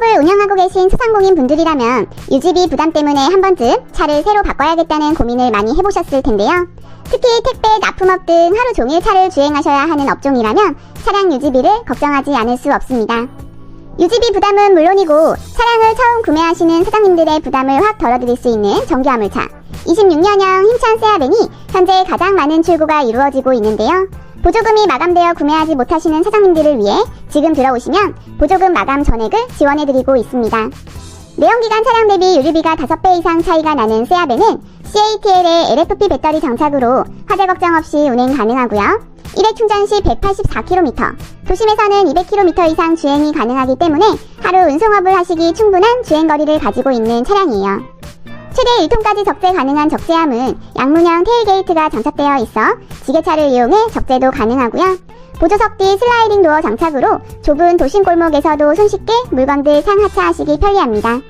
사업을 운영하고 계신 소상공인 분들이라면 유지비 부담 때문에 한 번쯤 차를 새로 바꿔야겠다는 고민을 많이 해보셨을 텐데요. 특히 택배, 납품업 등 하루 종일 차를 주행하셔야 하는 업종이라면 차량 유지비를 걱정하지 않을 수 없습니다. 유지비 부담은 물론이고 차량을 처음 구매하시는 사장님들의 부담을 확 덜어드릴 수 있는 정규화물차 26년형 힘찬 세아벤이 현재 가장 많은 출고가 이루어지고 있는데요. 보조금이 마감되어 구매하지 못하시는 사장님들을 위해 지금 들어오시면 보조금 마감 전액을 지원해드리고 있습니다. 내연기관 차량 대비 유류비가 5배 이상 차이가 나는 세아벤은 CATL의 LFP 배터리 장착으로 화재 걱정 없이 운행 가능하고요. 1회 충전 시 184km, 도심에서는 200km 이상 주행이 가능하기 때문에 하루 운송업을 하시기 충분한 주행거리를 가지고 있는 차량이에요. 최대 1톤까지 적재 가능한 적재함은 양문형 테일게이트가 장착되어 있어 지게차를 이용해 적재도 가능하고요. 보조석 뒤 슬라이딩 도어 장착으로 좁은 도심 골목에서도 손쉽게 물건들 상하차하시기 편리합니다.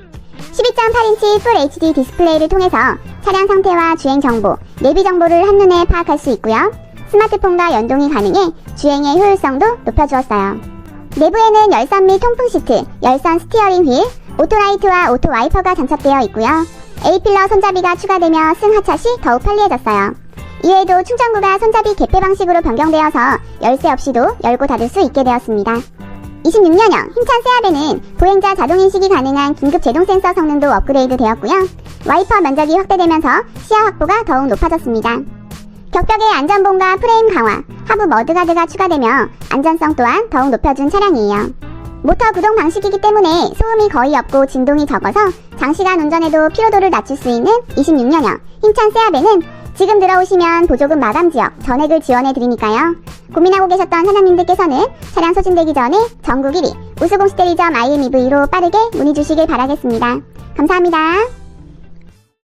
12.8인치 풀 HD 디스플레이를 통해서 차량 상태와 주행 정보, 내비 정보를 한눈에 파악할 수 있고요. 스마트폰과 연동이 가능해 주행의 효율성도 높여주었어요. 내부에는 열선 및 통풍 시트, 열선 스티어링 휠, 오토라이트와 오토 와이퍼가 장착되어 있고요. A필러 손잡이가 추가되며 승하차 시 더욱 편리해졌어요. 이외에도 충전구가 손잡이 개폐 방식으로 변경되어서 열쇠 없이도 열고 닫을 수 있게 되었습니다. 26년형 힘찬 세아벤은 보행자 자동인식이 가능한 긴급 제동 센서 성능도 업그레이드 되었고요. 와이퍼 면적이 확대되면서 시야 확보가 더욱 높아졌습니다. 격벽의 안전봉과 프레임 강화, 하부 머드가드가 추가되며 안전성 또한 더욱 높여준 차량이에요. 모터 구동 방식이기 때문에 소음이 거의 없고 진동이 적어서 장시간 운전에도 피로도를 낮출 수 있는 26년형 힘찬 세아벤은 지금 들어오시면 보조금 마감 지역 전액을 지원해 드리니까요. 고민하고 계셨던 사장님들께서는 차량 소진되기 전에 전국 1위 우수공시대리점 IMEV로 빠르게 문의 주시길 바라겠습니다. 감사합니다.